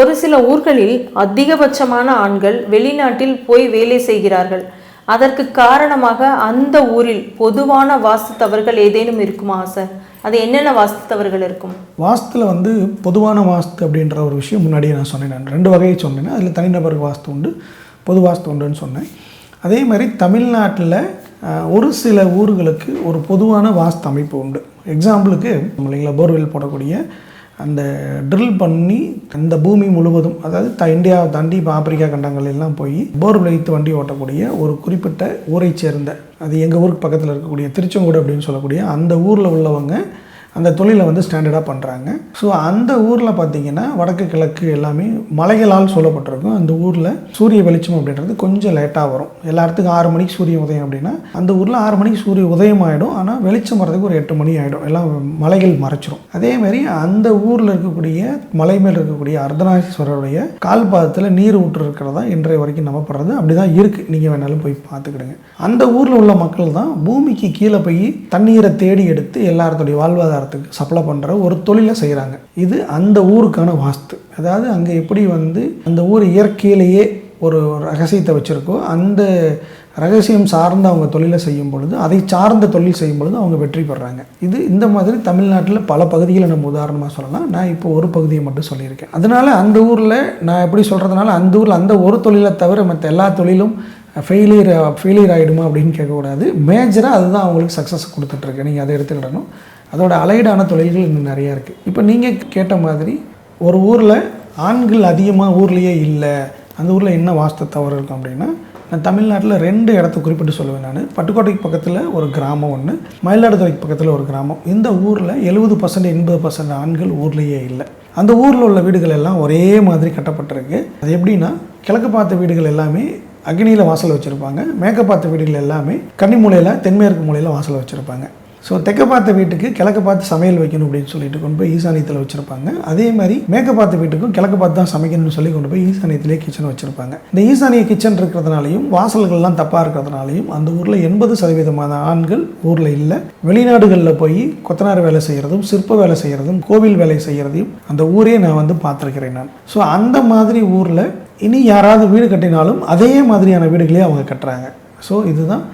ஒரு சில ஊர்களில் அதிகபட்சமான ஆண்கள் வெளிநாட்டில் போய் வேலை செய்கிறார்கள். அதற்கு காரணமாக அந்த ஊரில் பொதுவான வாஸ்து தவறுகள் ஏதேனும் இருக்குமா சார்? அது என்னென்ன வாஸ்து தவறுகள் இருக்கும்? வாஸ்துல வந்து பொதுவான வாஸ்து அப்படின்ற ஒரு விஷயம் முன்னாடியே நான் சொன்னேன். நான் ரெண்டு வகையை சொன்னேன். அதில் தனிநபர் வாஸ்து உண்டு பொது வாஸ்து உண்டுன்னு சொன்னேன். அதே மாதிரி தமிழ்நாட்டில் ஒரு சில ஊர்களுக்கு ஒரு பொதுவான வாஸ்து அமைப்பு உண்டு. எக்ஸாம்பிளுக்கு இல்லைங்களா போர்வெல் போடக்கூடிய அந்த ட்ரில் பண்ணி அந்த பூமி முழுவதும் அதாவது த இந்தியா தாண்டி இப்போ ஆப்பிரிக்கா கண்டங்களெல்லாம் போய் போர் விளைத்து வண்டி ஓட்டக்கூடிய ஒரு குறிப்பிட்ட ஊரை சேர்ந்த அது எங்கள் ஊருக்கு பக்கத்தில் இருக்கக்கூடிய திருச்செங்கோடு அப்படின்னு சொல்லக்கூடிய அந்த ஊரில் உள்ளவங்க அந்த தொழிலை வந்து ஸ்டாண்டர்டாக பண்ணுறாங்க ஸோ அந்த ஊரில் பார்த்தீங்கன்னா வடக்கு கிழக்கு எல்லாமே மலைகளால் சூழப்பட்டிருக்கும். அந்த ஊரில் சூரிய வெளிச்சம் அப்படின்றது கொஞ்சம் லேட்டாக வரும். எல்லா இடத்துக்கும் ஆறு மணிக்கு சூரிய உதயம் அப்படின்னா அந்த ஊரில் ஆறு மணிக்கு சூரிய உதயம் ஆகிடும் ஆனால் வெளிச்சம் வரதுக்கு ஒரு எட்டு மணி ஆகிடும் எல்லாம் மலைகள் மறைச்சிரும். அதேமாரி அந்த ஊரில் இருக்கக்கூடிய மலை மேல் இருக்கக்கூடிய அர்த்தநாதீஸ்வரருடைய கால் பாதத்தில் நீர் ஊற்று இருக்கிறதா இன்றைய வரைக்கும் நம்பப்படுறது. அப்படி தான் இருக்குது நீங்கள் வேணாலும் போய் பார்த்துக்கிடுங்க. அந்த ஊரில் உள்ள மக்கள் தான் பூமிக்கு கீழே போய் தண்ணீரை தேடி எடுத்து எல்லாத்துடைய வாழ்வாதாரத்துக்கு சப்ளை பண்ணுற ஒரு தொழிலை செய்கிறாங்க இது அந்த ஊருக்கான வாஸ்து. அதாவது அங்கே எப்படி வந்து அந்த ஊர் இயற்கையிலேயே ஒரு ரகசியத்தை வச்சுருக்கோ அந்த ரகசியம் சார்ந்து அவங்க தொழிலை செய்யும் பொழுது அதை சார்ந்த தொழில் செய்யும் பொழுது அவங்க வெற்றி பெறாங்க. இது இந்த மாதிரி தமிழ்நாட்டில் பல பகுதிகளை நம்ம உதாரணமாக சொல்லலாம். நான் இப்போ ஒரு பகுதியை மட்டும் சொல்லியிருக்கேன். அதனால் அந்த ஊரில் நான் எப்படி சொல்கிறதுனால அந்த ஊரில் அந்த ஒரு தொழிலை தவிர மற்ற எல்லா தொழிலும் ஃபெயிலியர் ஃபெயிலியர் ஆகிடுமா அப்படின்னு கேட்கக்கூடாது. மேஜராக அதுதான் அவங்களுக்கு சக்ஸஸ் கொடுத்துட்ருக்கு நீங்கள் அதை எடுத்துக்கிடணும். அதோட அலைடான தொழில்கள் இன்னும் நிறையா இருக்குது இப்போ நீங்கள் கேட்ட மாதிரி ஒரு ஊரில் ஆண்கள் அதிகமாக ஊர்லேயே இல்லை. அந்த ஊரில் என்ன வாஸ்து தவறு இருக்கும் அப்படின்னா நான் தமிழ்நாட்டில் ரெண்டு இடத்த குறிப்பிட்டு சொல்லுவேன் நான். பட்டுக்கோட்டைக்கு பக்கத்தில் ஒரு கிராமம் ஒன்று மயிலாடுதுறைக்கு பக்கத்தில் ஒரு கிராமம். இந்த ஊரில் எழுபது பர்சன்ட் எண்பது பர்சன்ட் ஆண்கள் ஊர்லேயே இல்லை. அந்த ஊரில் உள்ள வீடுகள் எல்லாம் ஒரே மாதிரி கட்டப்பட்டிருக்கு. அது எப்படின்னா கிழக்கு பார்த்த வீடுகள் எல்லாமே அக்னியில் வாசல் வச்சுருப்பாங்க. மேற்க பார்த்த வீடுகள் எல்லாமே கன்னி மூலையில் தென்மேற்கு மூலையில் வாசல் வச்சுருப்பாங்க. ஸோ தெற்க பார்த்த வீட்டுக்கு கிழக்க பார்த்து சமையல் வைக்கணும் அப்படின்னு சொல்லிட்டு கொண்டு போய் ஈசானியத்தில் வச்சுருப்பாங்க. அதே மாதிரி மேற்க பார்த்த வீட்டுக்கும் கிழக்கு பார்த்து தான் சமைக்கணும்னு சொல்லி கொண்டு போய் ஈசானியத்திலே கிச்சன் வச்சுருப்பாங்க. இந்த ஈசானிய கிச்சன் இருக்கிறதுனாலையும் வாசல்கள்லாம் தப்பாக இருக்கிறதுனாலையும் அந்த ஊரில் எண்பது சதவீதமான ஆண்கள் ஊரில் இல்லை. வெளிநாடுகளில் போய் கொத்தனார் வேலை செய்கிறதும் சிற்ப வேலை செய்கிறதும் கோவில் வேலை செய்கிறதையும் அந்த ஊரே நான் வந்து பார்த்துருக்கிறேன் நான். ஸோ அந்த மாதிரி ஊரில் இனி யாராவது வீடு கட்டினாலும் அதே மாதிரியான வீடுகளே அவங்க கட்டுறாங்க. ஸோ இதுதான்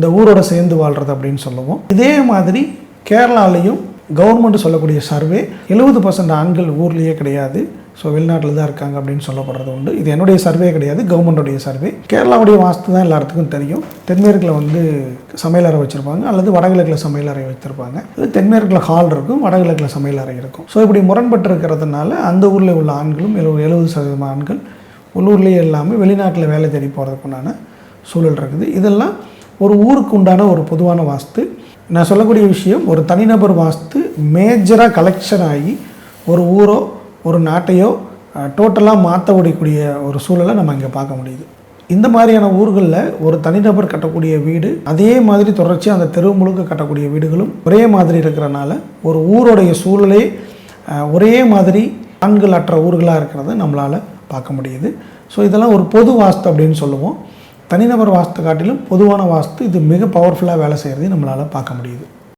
இந்த ஊரோட சேர்ந்து வாழ்கிறது அப்படின்னு சொல்லுவோம். இதே மாதிரி கேரளாலையும் கவர்மெண்ட் சொல்லக்கூடிய சர்வே எழுபது பர்சன்ட் ஆண்கள் ஊர்லேயே கிடையாது. ஸோ வெளிநாட்டில் தான் இருக்காங்க அப்படின்னு சொல்லப்படுறது உண்டு. இது என்னுடைய சர்வே கிடையாது கவர்மெண்ட்டுடைய சர்வே கேரளாவுடைய வாஸ்து தான் எல்லாத்துக்கும் தெரியும். தென்மேற்கில் வந்து சமையலறை வச்சுருப்பாங்க அல்லது வடகிழக்கில் சமையலறை வச்சுருப்பாங்க அது தென்மேற்கில் ஹால் இருக்கும் வடகிழக்கில் சமையலறை இருக்கும். ஸோ இப்படி முரண்பட்டு இருக்கிறதுனால அந்த ஊரில் உள்ள ஆண்களும் எழுபது எழுபது சதவீதம் ஆண்கள் உள்ளூர்லேயே இல்லாமல் வெளிநாட்டில் வேலை தேடி போகிறதுக்குண்டான சூழல் இருக்குது. இதெல்லாம் ஒரு ஊருக்கு உண்டான ஒரு பொதுவான வாஸ்து. நான் சொல்லக்கூடிய விஷயம் ஒரு தனிநபர் வாஸ்து மேஜராக கலெக்ஷன் ஆகி ஒரு ஊரோ ஒரு நாட்டையோ டோட்டலாக மாற்றக்கூடிய ஒரு சூழலை நம்ம இங்கே பார்க்க முடியுது. இந்த மாதிரியான ஊர்களில் ஒரு தனிநபர் கட்டக்கூடிய வீடு அதே மாதிரி தொடர்ச்சியாக அந்த தெரு முழுக்க கட்டக்கூடிய வீடுகளும் ஒரே மாதிரி இருக்கிறனால ஒரு ஊருடைய சூழலே ஒரே மாதிரி ஆண்கள் அற்ற ஊர்களாக இருக்கிறத நம்மளால் பார்க்க முடியுது. ஸோ இதெல்லாம் ஒரு பொது வாஸ்து அப்படின்னு சொல்லுவோம். தனிநபர் வாஸ்து காட்டிலும் பொதுவான வாஸ்து இது மிக பவர்ஃபுல்லாக வேலை செய்கிறதையும் நம்மளால் பார்க்க முடியுது.